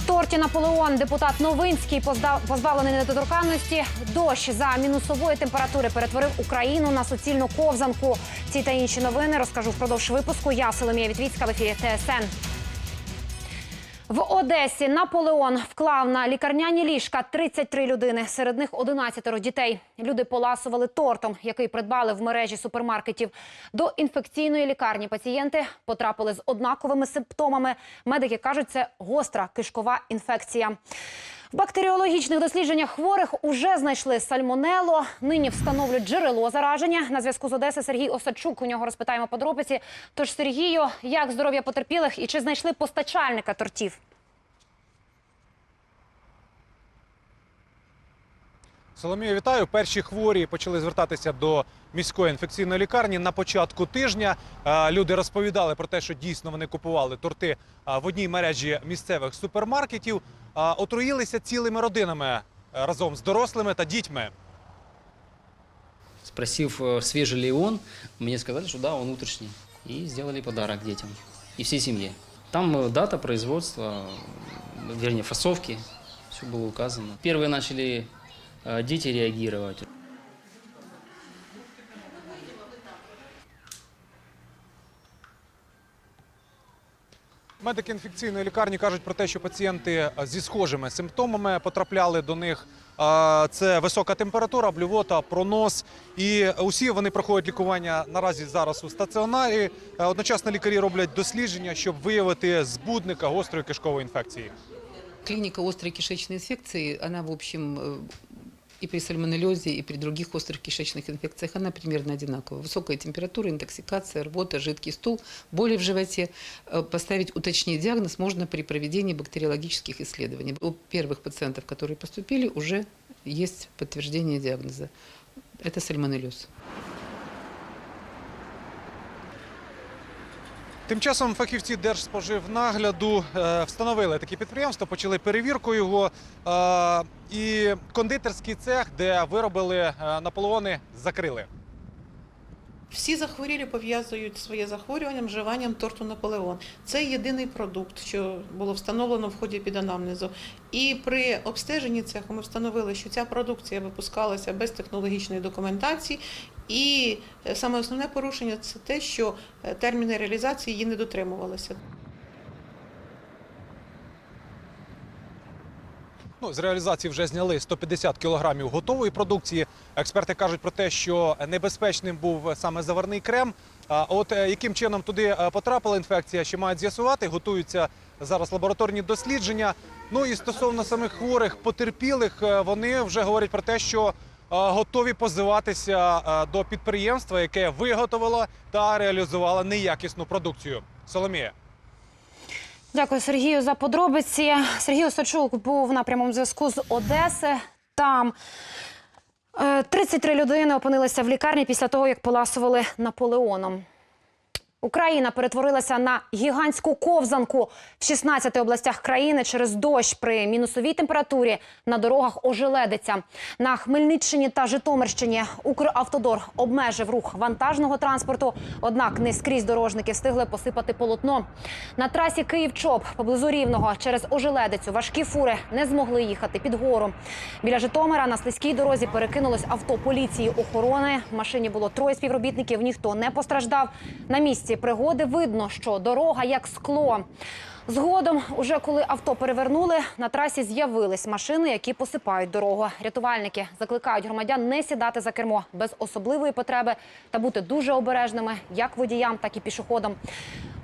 В торті Наполеон. Депутат Новинський позбавлений недоторканності. Дощ за мінусової температури перетворив Україну на суцільну ковзанку. Ці та інші новини розкажу впродовж випуску. Я Соломія Вітвіцька в ефірі ТСН. В Одесі Наполеон вклав на лікарняні ліжка 33 людини. Серед них 11 дітей. Люди поласували тортом, який придбали в мережі супермаркетів. До інфекційної лікарні пацієнти потрапили з однаковими симптомами. Медики кажуть, це гостра кишкова інфекція. Бактеріологічних дослідженнях хворих уже знайшли сальмонело. Нині встановлюють джерело зараження. На зв'язку з Одеси Сергій Осадчук. У нього розпитаємо подробиці. Тож Сергію, як здоров'я потерпілих і чи знайшли постачальника тортів? Соломію, вітаю. Перші хворі почали звертатися до міської інфекційної лікарні на початку тижня. Е, Люди розповідали про те, що дійсно вони купували торти е, в одній мережі місцевих супермаркетів, Е, отруїлися цілими родинами е, разом з дорослими та дітьми. Спросив, э, свежий ли он, мне сказали, что да, он утрешний. И сделали подарок детям и всей семье. Там э, дата производства, э, вернее, фасовки, все было указано. Первые начали э, дети реагировать. Медики інфекційної лікарні кажуть про те, що пацієнти е, зі схожими симптомами потрапляли до них. Е, Це висока температура, блювота, пронос. І усі вони проходять лікування наразі зараз у стаціонарі. Е, Одночасно лікарі роблять дослідження, щоб виявити збудника гострої кишкової інфекції. Клиника острой кишечной инфекции, она, в общем, э, и при сальмонеллезе, и при других острых кишечных инфекциях, она примерно одинаковая. Высокая температура, интоксикация, рвота, жидкий стул, боли в животе. Э, Поставить, уточнить диагноз можно при проведении бактериологических исследований. У первых пациентов, которые поступили, уже есть подтверждение диагноза. Это сальмонеллез. Тим часом фахівці Держспоживнагляду е, встановили таке підприємство, почали перевірку його. Е, і кондитерський цех, де виробили е, наполеони, закрили. Всі захворілі пов'язують своє захворювання вживанням торту Наполеон. Це єдиний продукт, що було встановлено в ході піданамнезу. І при обстеженні цеху ми встановили, що ця продукція випускалася без технологічної документації. І е, саме основне порушення це те, що е, терміни реалізації її не дотримувалися. Ну, з реалізації вже зняли 150 кілограмів готової продукції. Експерти кажуть про те, що небезпечним був саме заварний крем. А от е, яким чином туди потрапила інфекція, ще мають з'ясувати. Готуються зараз лабораторні дослідження. Ну і стосовно самих хворих потерпілих, вони вже говорять про те, що готові позиватися е, до підприємства, яке виготовило та реалізувало неякісну продукцію. Соломія. Дякую Сергію за подробиці. Сергій Осадчук був на прямому зв'язку з Одеси. Там е, 33 людини опинилися в лікарні після того, як поласували Наполеоном. Україна перетворилася на гігантську ковзанку в 16 областях країни через дощ при мінусовій температурі на дорогах ожеледиться. На Хмельниччині та Житомирщині Укравтодор обмежив рух вантажного транспорту. Однак не скрізь дорожники встигли посипати полотно. На трасі Київ-Чоп поблизу Рівного через ожеледицю важкі фури не змогли їхати під гору. Біля Житомира на слизькій дорозі перекинулось авто поліції охорони. В машині було троє співробітників, ніхто не постраждав. На місці пригоди видно, що дорога як скло. Згодом, уже коли авто перевернули, на трасі з'явились машини, які посипають дорогу. Рятувальники закликають громадян не сідати за кермо без особливої потреби та бути дуже обережними як водіям, так і пішоходам.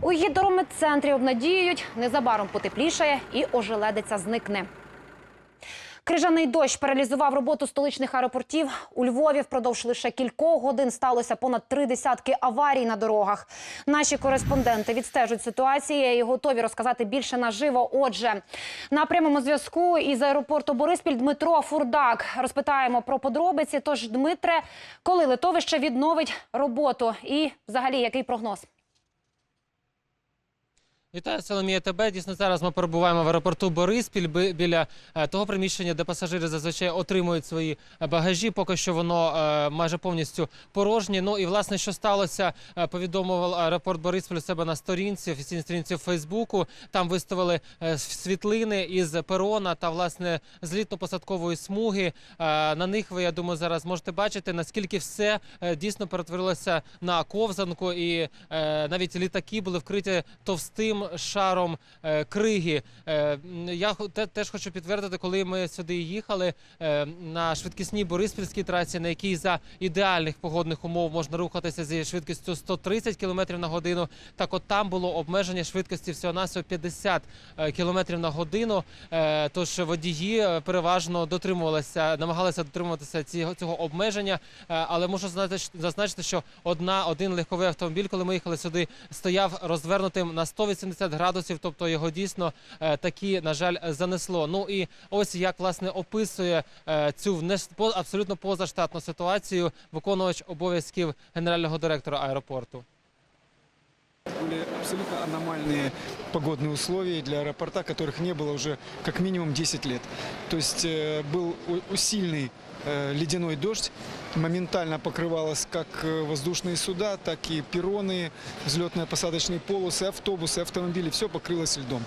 У гідрометцентрі обнадіюють, незабаром потеплішає і ожеледиця зникне. Крижаний дощ паралізував роботу столичних аеропортів. У Львові впродовж лише кількох годин сталося понад три десятки аварій на дорогах. Наші кореспонденти відстежують ситуації і готові розказати більше наживо. Отже, на прямому зв'язку із аеропорту Бориспіль Дмитро Фурдак розпитаємо про подробиці. Тож, Дмитре, коли литовище відновить роботу, і взагалі який прогноз? Вітаю, Соломія тебе. Дійсно, зараз ми перебуваємо в аеропорту Бориспіль бі- біля е, того приміщення, де пасажири зазвичай отримують свої е, багажі. Поки що воно е, майже повністю порожнє. Ну і власне, що сталося, повідомив аеропорт Бориспіль у себе на сторінці, офіційній сторінці Фейсбуку. Там виставили світлини із перона та власне злітно-посадкової смуги. На них ви, я думаю, зараз можете бачити, наскільки все дійсно перетворилося на ковзанку, і навіть літаки були вкриті товстим шаром е, криги. Е, Я теж хочу підтвердити, коли ми сюди їхали е, на швидкісній Бориспільській трасі, на якій за ідеальних погодних умов можна рухатися зі швидкістю 130 км на годину. Так, от там було обмеження швидкості всього на 50 км на годину. Тож водії переважно дотримувалися, намагалися дотримуватися цього, обмеження. Але можу зазначити, що одна один легковий автомобіль, коли ми їхали сюди, стояв розвернутим на 180 градусів, тобто його дійсно е, таки, на жаль, занесло. Ну і ось як власне описує е, цю внес- по- абсолютно позаштатну ситуацію виконувач обов'язків генерального директора аеропорту. Были абсолютно аномальные погодные условия для аэропорта, которых не было уже как минимум 10 лет. То есть э, был у- усильный э, ледяной дождь, моментально покрывалось как э, воздушные суда, так и перроны, взлетно посадочные полосы, автобусы, автомобили, все покрылось льдом.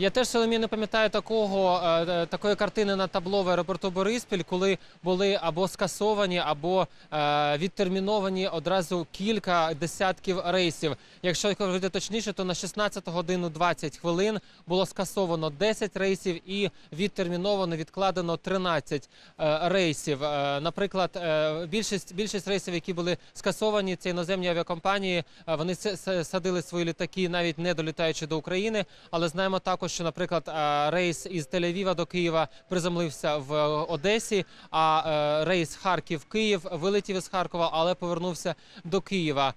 Я теж Соломі не пам'ятаю такого е, е, такої картини на табло в аеропорту Бориспіль, коли були або скасовані, або е, відтерміновані одразу кілька десятків рейсів. Якщо говорити точніше, то на 16 годину 20 хвилин було скасовано 10 рейсів і відтерміновано відкладено 13 е, рейсів. Наприклад, більшість більшість рейсів, які були скасовані, це іноземні авіакомпанії. Вони садили свої літаки, навіть не долітаючи до України. Але знаємо також, що, наприклад, е, рейс із Тель-Авіва до Києва приземлився в е, Одесі, а е, рейс Харків-Київ вилетів із Харкова, але повернувся до Києва.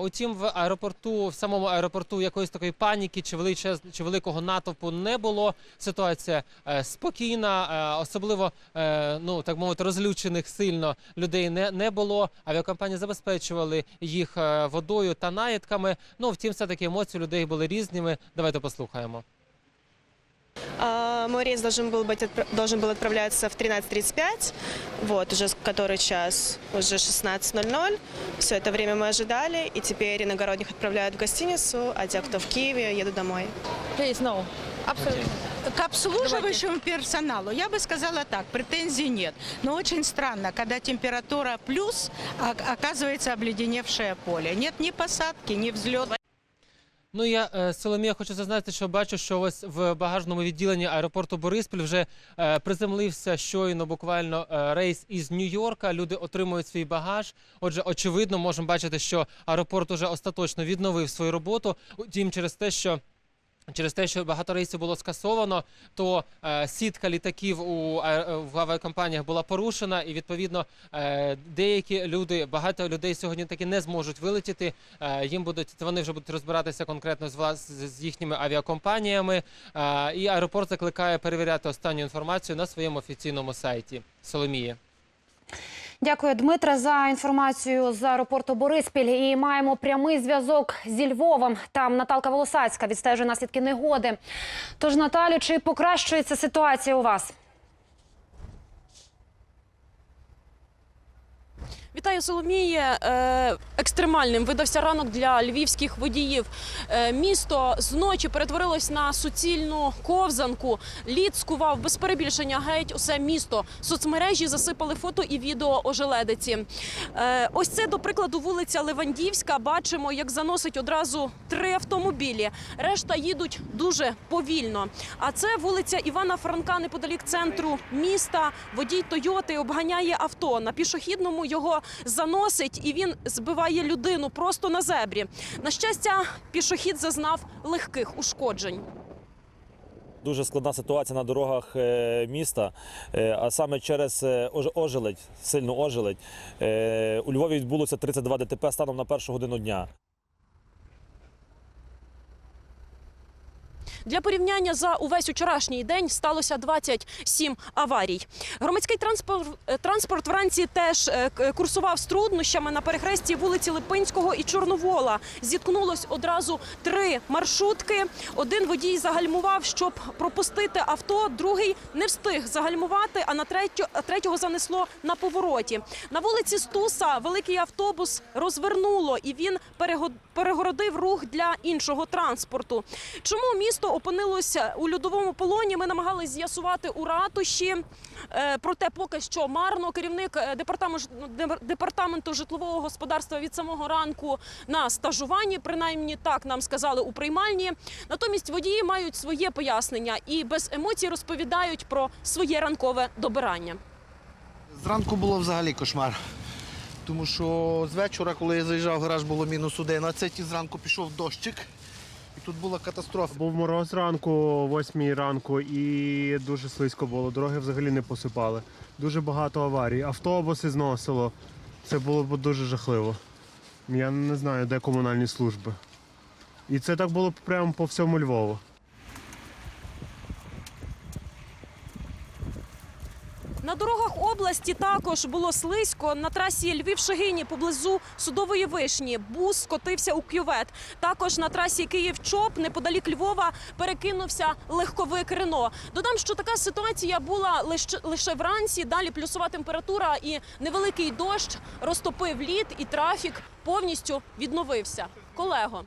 Утім, в аеропорту, в самому аеропорту якоїсь такої паніки чи величез, чи великого натовпу не було. Ситуація спокійна, особливо ну так мовити, розлючених сильно людей не, не було. Авіакомпанії забезпечували їх водою та наїдками. Ну втім, все таки емоції людей були різними. Давайте послухаємо. А, Мой рейс должен был, быть, должен был отправляться в 13.35, вот, уже который час, уже 16.00. Все это время мы ожидали, и теперь иногородних отправляют в гостиницу, а те, кто в Киеве, едут домой. Please, no. Абсолютно. К обслуживающему персоналу я бы сказала так, претензий нет. Но очень странно, когда температура плюс, а оказывается обледеневшее поле. Нет ни посадки, ни взлета. Ну я е, Соломія хочу зазначити, що бачу, що ось в багажному відділенні аеропорту Бориспіль вже е, приземлився щойно буквально е, рейс із Нью-Йорка. Люди отримують свій багаж. Отже, очевидно, можемо бачити, що аеропорт уже остаточно відновив свою роботу. Утім, через те, що Через те, що багато рейсів було скасовано, то е, сітка літаків у аер- в авіакомпаніях була порушена, і відповідно е, деякі люди, багато людей сьогодні таки не зможуть вилетіти. Е, їм будуть вони вже будуть розбиратися конкретно з влас з їхніми авіакомпаніями. Е, і аеропорт закликає перевіряти останню інформацію на своєму офіційному сайті. Соломія. Дякую, Дмитре, за інформацію з аеропорту Бориспіль. І маємо прямий зв'язок зі Львовом. Там Наталка Волосацька відстежує наслідки негоди. Тож, Наталю, чи покращується ситуація у вас? Вітаю Соломіє. Е, Екстремальним видався ранок для львівських водіїв. Е, Місто зночі перетворилось на суцільну ковзанку. Лід скував без перебільшення геть усе місто. Соцмережі засипали фото і відео ожеледиці. Е, Ось це, до прикладу, вулиця Левандівська. Бачимо, як заносить одразу три автомобілі. Решта їдуть дуже повільно. А це вулиця Івана Франка неподалік центру міста. Водій Тойоти обганяє авто. На пішохідному його заносить і він збиває людину просто на зебрі. На щастя, пішохід зазнав легких ушкоджень. Дуже складна ситуація на дорогах е, міста, е, а саме через е, ожеледь, сильну ожеледь. У Львові відбулося 32 ДТП станом на першу годину дня. Для порівняння за увесь вчорашній день сталося 27 аварій. Громадський е, транспорт вранці теж е, к- курсував з труднощами на перехресті вулиці Липинського і Чорновола. Зіткнулось одразу три маршрутки. Один водій загальмував, щоб пропустити авто, другий не встиг загальмувати, а на третю, третього занесло на повороті. На вулиці Стуса великий автобус розвернуло і він перего- перегородив рух для іншого транспорту. Чому місто опинилося у льодовому полоні? Ми намагалися з'ясувати у ратуші. Е, Проте поки що марно керівник е, департаменту, департаменту житлового господарства від самого ранку на стажуванні, принаймні так нам сказали у приймальні. Натомість водії мають своє пояснення і без емоцій розповідають про своє ранкове добирання. Зранку було взагалі кошмар. Тому що з вечора, коли я заїжджав, в гараж було мінус 11, і зранку пішов дощик. І тут була катастрофа. Був мороз ранку, о 8 ранку, і дуже слизько було. Дороги взагалі не посипали. Дуже багато аварій. Автобуси зносило. Це було б дуже жахливо. Я не знаю, де комунальні служби. І це так було прямо по всьому Львову. На дорогах області також було слизько. На трасі Львів-Шегині поблизу судової вишні бус скотився у кювет. Також на трасі Київ-Чоп неподалік Львова перекинувся легковик Рено. Додам, що така ситуація була лише, лише вранці. Далі плюсова температура і невеликий дощ розтопив лід, і трафік повністю відновився. Колего.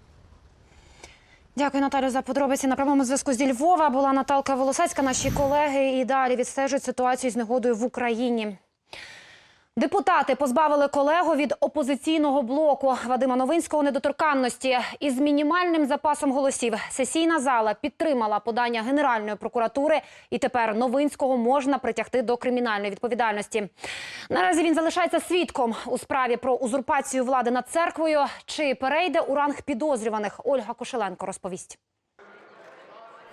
Дякую, Наталю, за подробиці. На прямому зв'язку зі Львова була Наталка Волосецька. Наші колеги і далі відстежують ситуацію з негодою в Україні. Депутати позбавили колегу від опозиційного блоку Вадима Новинського недоторканності. Із мінімальним запасом голосів сесійна зала підтримала подання Генеральної прокуратури, і тепер Новинського можна притягти до кримінальної відповідальності. Наразі він залишається свідком у справі про узурпацію влади над церквою. Чи перейде у ранг підозрюваних? Ольга Кошеленко розповість.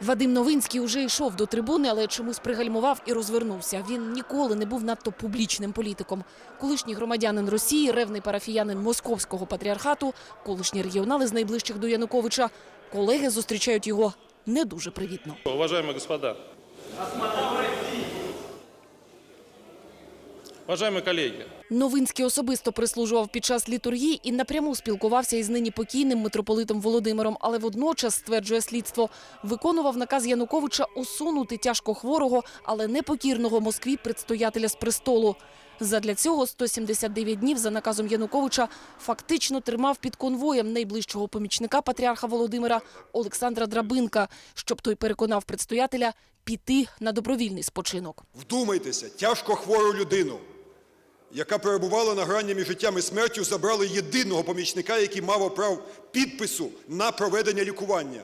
Вадим Новинський уже йшов до трибуни, але чомусь пригальмував і розвернувся. Він ніколи не був надто публічним політиком. Колишній громадянин Росії, ревний парафіянин Московського патріархату, колишні регіонали з найближчих до Януковича. Колеги зустрічають його не дуже привітно. Уважаємо господа, уважаемые коллеги, Новинський особисто прислужував під час літургії і напряму спілкувався із нині покійним митрополитом Володимиром, але водночас, стверджує слідство, виконував наказ Януковича усунути тяжко хворого, але непокірного Москві предстоятеля з престолу. Задля цього 179 днів за наказом Януковича фактично тримав під конвоєм найближчого помічника патріарха Володимира Олександра Драбинка, щоб той переконав предстоятеля піти на добровільний спочинок. Вдумайтеся, тяжко хвору людину, яка перебувала на грані між життям і смертю, забрали єдиного помічника, який мав право підпису на проведення лікування.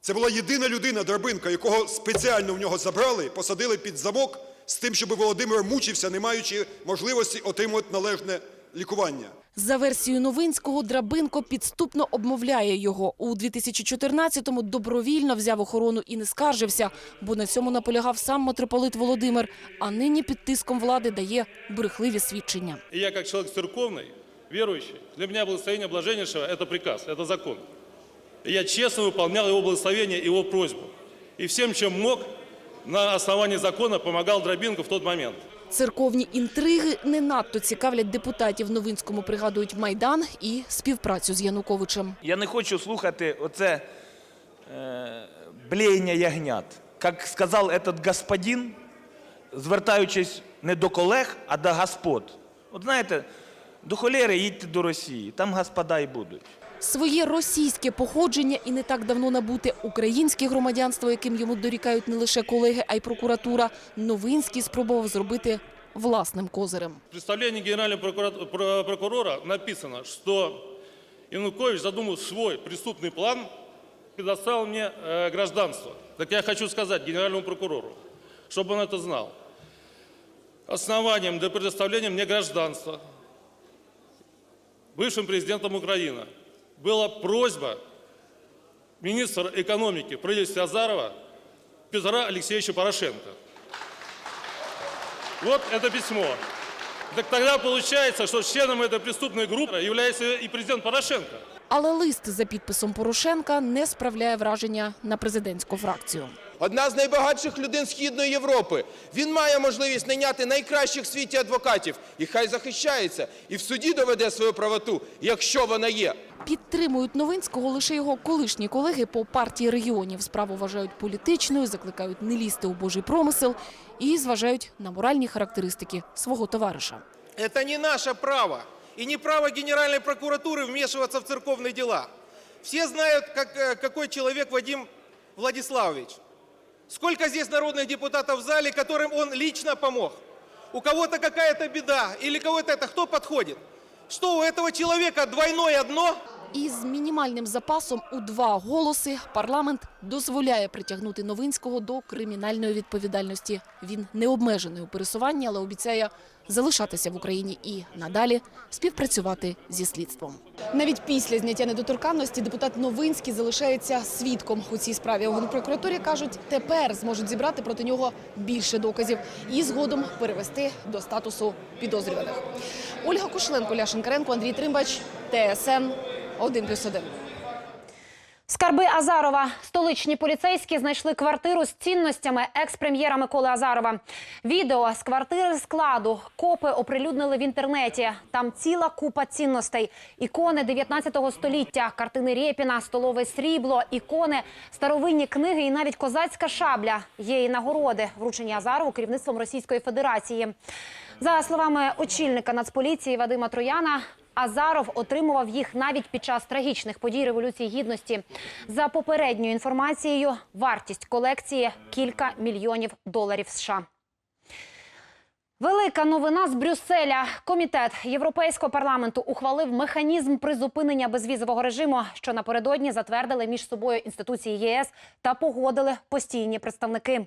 Це була єдина людина, Драбинка, якого спеціально в нього забрали, посадили під замок з тим, щоб Володимир мучився, не маючи можливості отримувати належне лікування. За версією Новинського, Драбинко підступно обмовляє його. У 2014-му добровільно взяв охорону і не скаржився, бо на цьому наполягав сам митрополит Володимир, а нині під тиском влади дає брехливі свідчення. и я как человек церковный, верующий, для меня благословение блаженнейшего – это приказ, это закон. И я честно выполнял его благословение, его просьбу. И всем, чем мог, на основании закона помогал Дробинку в тот момент. Церковні інтриги не надто цікавлять депутатів. Новинському пригадують Майдан і співпрацю з Януковичем. Я не хочу слухати оце е, блеяння ягнят. Як сказав этот господин, звертаючись не до колег, а до господ. От знаєте, до холєри їдьте до Росії, там господа й будуть. Своє російське походження і не так давно набуте українське громадянство, яким йому дорікають не лише колеги, а й прокуратура. Новинський спробував зробити власним козирем. В представлении генерального прокура- про- прокурора написано, что Янукович задумал свой преступный план, предоставил мне э, гражданство. Так я хочу сказать генеральному прокурору, чтобы он это знал. Основанием для предоставления мне гражданства бывшим президентом Украины была просьба министра экономики правительства Азарова Петра Алексеевича Порошенко. Вот это письмо. Так тогда получается, что членом этой преступной группы является и президент Порошенко. Але лист за підписом Порошенка не справляє враження на президентську фракцію. Одна з найбагатших людей Східної Європи. Він має можливість найняти найкращих в світі адвокатів. І хай захищається. І в суді доведе свою правоту, якщо вона є. Підтримують Новинського лише його колишні колеги по партії регіонів. Справу вважають політичною, закликають не лізти у божий промисел і зважають на моральні характеристики свого товариша. Это не наше право. И не право Генеральной прокуратуры вмешиваться в церковные дела. Все знают, как, э, какой человек Вадим Владиславович. Сколько здесь народных депутатов в зале, которым он лично помог. У кого-то какая-то беда или кого-то это, кто подходит? Что у этого человека двойное дно? Із мінімальним запасом у два голоси парламент дозволяє притягнути Новинського до кримінальної відповідальності. Він не обмежений у пересуванні, але обіцяє залишатися в Україні і надалі співпрацювати зі слідством. Навіть після зняття недоторканності депутат Новинський залишається свідком у цій справі. У Генпрокуратурі кажуть, тепер зможуть зібрати проти нього більше доказів і згодом перевести до статусу підозрюваних. Ольга Кошленко, Ля Шинкаренко, Андрій Тримбач, ТСН 1+,1. Скарби Азарова. Столичні поліцейські знайшли квартиру з цінностями екс-прем'єра Миколи Азарова. Відео з квартири складу копи оприлюднили в інтернеті. Там ціла купа цінностей: ікони 19 століття, картини Рєпіна, столове срібло, ікони, старовинні книги і навіть козацька шабля. Є і нагороди, вручені Азарову керівництвом Російської Федерації. За словами очільника Нацполіції Вадима Трояна, Азаров отримував їх навіть під час трагічних подій Революції Гідності. За попередньою інформацією, вартість колекції кілька мільйонів доларів США. Велика новина з Брюсселя. Комітет Європейського парламенту ухвалив механізм призупинення безвізового режиму, що напередодні затвердили між собою інституції ЄС та погодили постійні представники.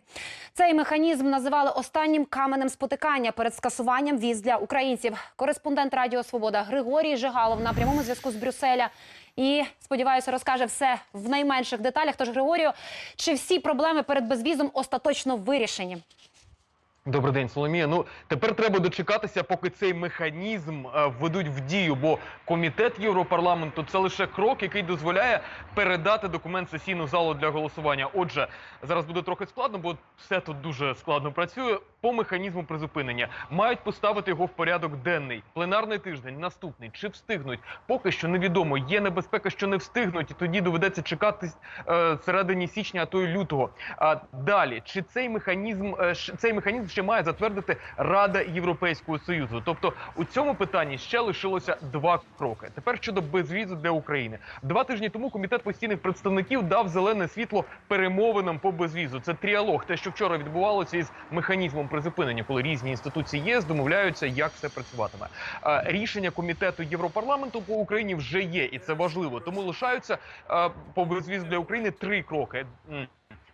Цей механізм називали останнім каменем спотикання перед скасуванням віз для українців. Кореспондент Радіо Свобода Григорій Жигалов на прямому зв'язку з Брюсселя. І сподіваюся, розкаже все в найменших деталях. Тож, Григорію, чи всі проблеми перед безвізом остаточно вирішені? Добрий день, Соломія. Ну тепер треба дочекатися, поки цей механізм е, введуть в дію. Бо комітет Європарламенту це лише крок, який дозволяє передати документ сесійну залу для голосування. Отже, зараз буде трохи складно, бо все тут дуже складно працює. По механізму призупинення мають поставити його в порядок денний. Пленарний тиждень, наступний. Чи встигнуть? Поки що невідомо. Є небезпека, що не встигнуть, і тоді доведеться чекати е, середині січня, а то й лютого. А далі, чи цей механізм е, цей механізм ще має затвердити Рада Європейського Союзу? Тобто у цьому питанні ще лишилося два кроки. Тепер щодо безвізу для України. Два тижні тому комітет постійних представників дав зелене світло перемовинам по безвізу. Це тріалог, те, що вчора відбувалося із механізмом призупинення, коли різні інституції ЄС домовляються, як все працюватиме. Рішення комітету Європарламенту по Україні вже є, і це важливо. Тому лишаються по безвізу для України три кроки.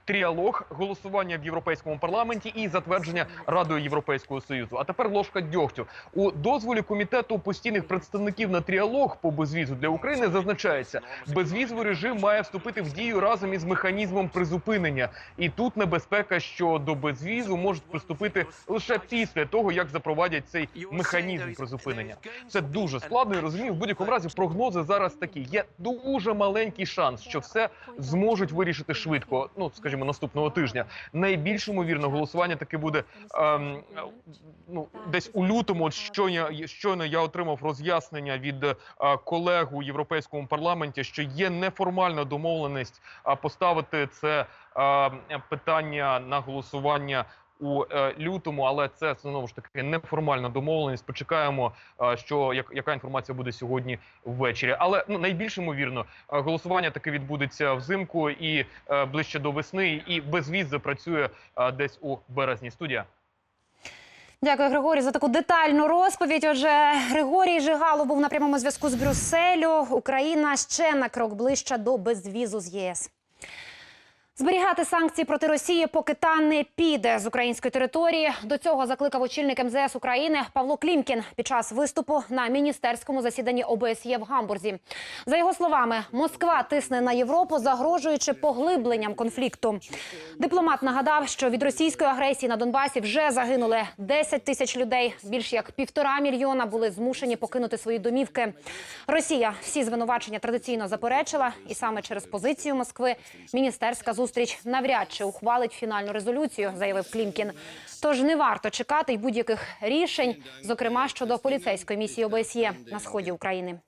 Тріалог, голосування в європейському парламенті і затвердження Радою Європейського союзу. А тепер ложка дьогтю у дозволі комітету постійних представників на тріалог по безвізу для України зазначається, безвізовий режим має вступити в дію разом із механізмом призупинення. І тут небезпека, що до безвізу можуть приступити лише після того, як запровадять цей механізм призупинення. Це дуже складно і розумію. В будь-якому разі прогнози зараз такі. Є дуже маленький шанс, що все зможуть вирішити швидко. Ну скажімо, наступного тижня. Найбільш ймовірно, голосування таки буде ем, ну десь у лютому. От щойно, щойно я отримав роз'яснення від е, колег у європейському парламенті, що є неформальна домовленість поставити це е, питання на голосування. У е, лютому, але це знову ж таки неформальна домовленість. Почекаємо, е, що як, яка інформація буде сьогодні ввечері. Але ну найбільш ймовірно, е, голосування таки відбудеться взимку і ближче до весни, і безвіз запрацює десь у березні. Студія. Дякую, Григорій, за таку детальну розповідь. Отже, Григорій Жигалов був на прямому зв'язку з Брюсселю. Україна ще на крок ближче до безвізу з ЄС. Зберігати санкції проти Росії, поки та не піде з української території. До цього закликав очільник МЗС України Павло Клімкін під час виступу на міністерському засіданні ОБСЄ в Гамбурзі. За його словами, Москва тисне на Європу, загрожуючи поглибленням конфлікту. Дипломат нагадав, що від російської агресії на Донбасі вже загинули 10 тисяч людей. Більш як півтора мільйона були змушені покинути свої домівки. Росія всі звинувачення традиційно заперечила, і саме через позицію Москви міністерська зустріч навряд чи ухвалить фінальну резолюцію, заявив Клімкін. Тож не варто чекати й будь-яких рішень, зокрема щодо поліцейської місії ОБСЄ на сході України.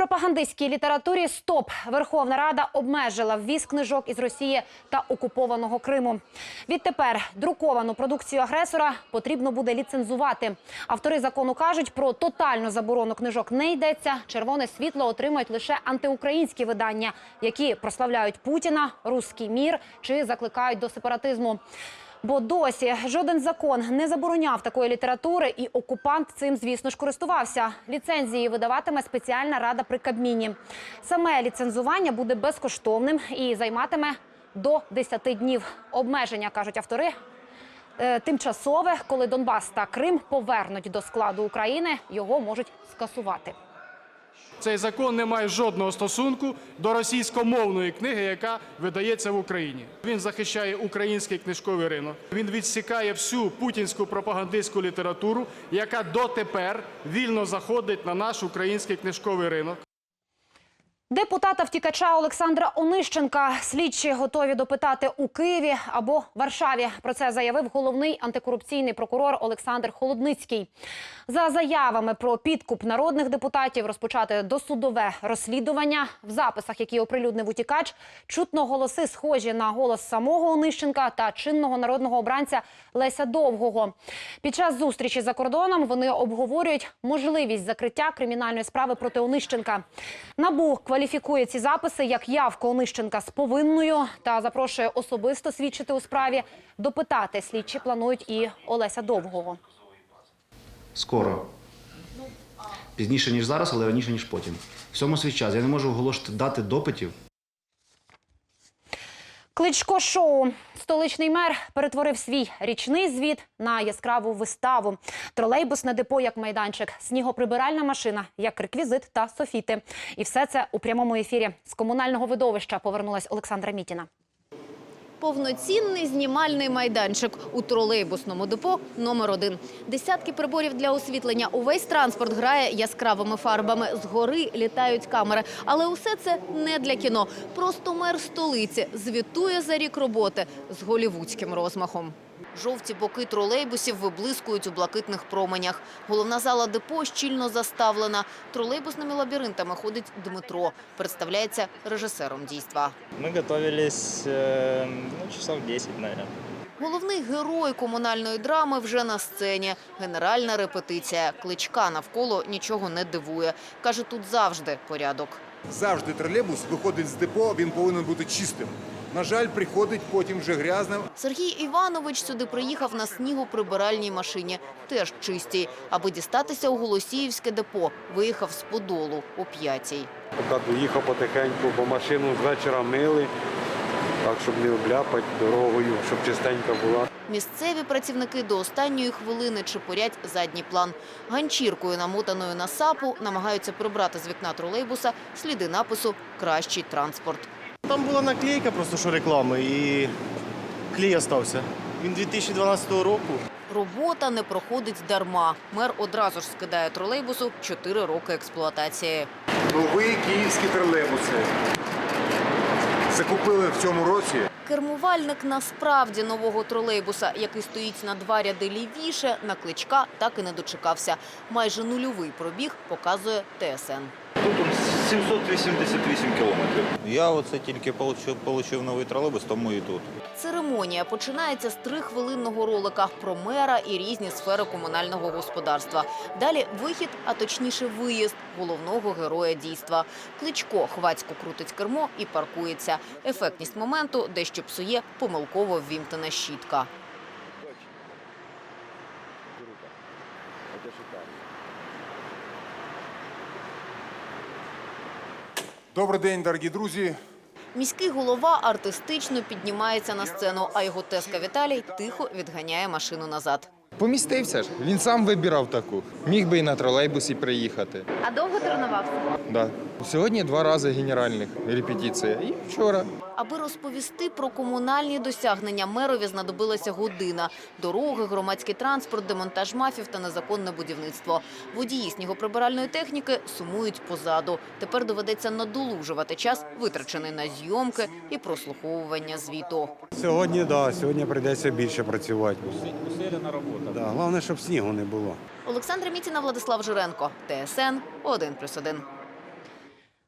Пропагандистській літературі СТОП Верховна Рада обмежила ввіз книжок із Росії та окупованого Криму. Відтепер друковану продукцію агресора потрібно буде ліцензувати. Автори закону кажуть, про тотальну заборону книжок не йдеться. Червоне світло отримають лише антиукраїнські видання, які прославляють Путіна, руський мір чи закликають до сепаратизму. Бо досі жоден закон не забороняв такої літератури, і окупант цим, звісно ж, користувався. Ліцензії видаватиме спеціальна рада при Кабміні. Саме ліцензування буде безкоштовним і займатиме до 10 днів. Обмеження кажуть автори. е, Тимчасове, коли Донбас та Крим повернуть до складу України, його можуть скасувати. Цей закон не має жодного стосунку до російськомовної книги, яка видається в Україні. Він захищає український книжковий ринок. Він відсікає всю путінську пропагандистську літературу, яка дотепер вільно заходить на наш український книжковий ринок. Депутата втікача Олександра Онищенка слідчі готові допитати у Києві або Варшаві. Про це заявив головний антикорупційний прокурор Олександр Холодницький. За заявами про підкуп народних депутатів розпочати досудове розслідування в записах, які оприлюднив утікач, чутно голоси схожі на голос самого Онищенка та чинного народного обранця Леся Довгого. Під час зустрічі за кордоном вони обговорюють можливість закриття кримінальної справи проти Онищенка. Набу кваліфікує ці записи як явку Онищенка з повинною та запрошує особисто свідчити у справі. Допитати слідчі планують і Олеся Довгого. Скоро. Пізніше, ніж зараз, але раніше, ніж потім. Всьому свій час. Я не можу оголошувати дати допитів. Кличко шоу. Столичний мер перетворив свій річний звіт на яскраву виставу. Тролейбусне депо як майданчик, снігоприбиральна машина як реквізит та софіти. І все це у прямому ефірі з комунального видовища повернулась Олександра Мітіна. Повноцінний знімальний майданчик у тролейбусному депо номер один. Десятки приборів для освітлення. Увесь транспорт грає яскравими фарбами. Згори літають камери. Але усе це не для кіно. Просто мер столиці звітує за рік роботи з голівудським розмахом. Жовті боки тролейбусів виблискують у блакитних променях. Головна зала депо щільно заставлена. Тролейбусними лабіринтами ходить Дмитро. Представляється режисером дійства. Мы готовились э, ну, часов 10, наверное. Головний герой комунальної драми вже на сцені. Генеральна репетиція. Кличка навколо нічого не дивує. Каже, тут завжди порядок. Завжди тролейбус виходить з депо, він повинен бути чистим. На жаль, приходить потім вже грязним. Сергій Іванович сюди приїхав на снігоприбиральній машині. Теж чистій. Аби дістатися у Голосіївське депо, виїхав з Подолу о п'ятій. Поки доїхав потихеньку, бо машину з вечора мили, так, щоб не обляпати дорогою, щоб чистенька була. Місцеві працівники до останньої хвилини чепурять задній план. Ганчіркою, намотаною на сапу, намагаються прибрати з вікна тролейбуса сліди напису «Кращий транспорт». Там була наклейка просто що реклами і клей остався. Він 2012 року. Робота не проходить дарма. Мер одразу ж скидає тролейбусу 4 роки експлуатації. Нові київські тролейбуси. Закупили в цьому році. Кермувальник насправді нового тролейбуса, який стоїть на два ряди лівіше, на кличка так і не дочекався. Майже нульовий пробіг показує ТСН. Тут 788 кілометрів. Я оце тільки получив, получив новий тролейбус, тому і тут. Церемонія починається з трихвилинного ролика про мера і різні сфери комунального господарства. Далі вихід, а точніше виїзд головного героя дійства. Кличко хвацько крутить кермо і паркується. Ефектність моменту дещо псує помилково ввімкнена щітка. Добрий день, дорогі друзі. Міський голова артистично піднімається на сцену, а його тезка Віталій тихо відганяє машину назад. Помістився ж. Він сам вибирав таку. Міг би і на тролейбусі приїхати. А довго тренувався? Да. Сьогодні два рази генеральних репетиція. І вчора. Аби розповісти про комунальні досягнення, мерові знадобилася година. Дороги, громадський транспорт, демонтаж мафів та незаконне будівництво. Водії снігоприбиральної техніки сумують позаду. Тепер доведеться надолужувати час, витрачений на зйомки і прослуховування звіту. Сьогодні, да, сьогодні прийдеться більше працювати. Усилена робота. Да, головне, щоб снігу не було. Олександра Міціна, Владислав Жиренко, ТСН 1+,1.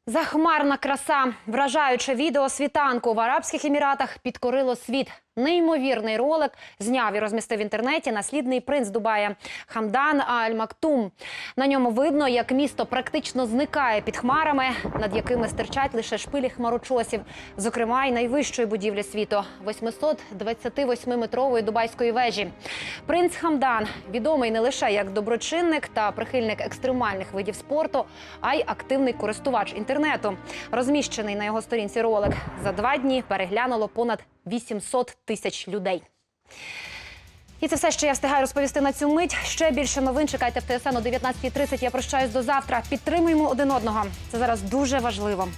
Захмарна краса, вражаюче відео світанку в Арабських Еміратах підкорило світ. Неймовірний ролик зняв і розмістив в інтернеті наслідний принц Дубая Хамдан Аль Мактум. На ньому видно, як місто практично зникає під хмарами, над якими стирчать лише шпилі хмарочосів, зокрема й найвищої будівлі світу 828-метрової дубайської вежі. Принц Хамдан відомий не лише як доброчинник та прихильник екстремальних видів спорту, а й активний користувач інтернету. Розміщений на його сторінці ролик за два дні переглянуло понад 800 тисяч людей. І це все, що я встигаю розповісти на цю мить. Ще більше новин чекайте в ТСН о 19.30. Я прощаюсь до завтра. Підтримуємо один одного. Це зараз дуже важливо.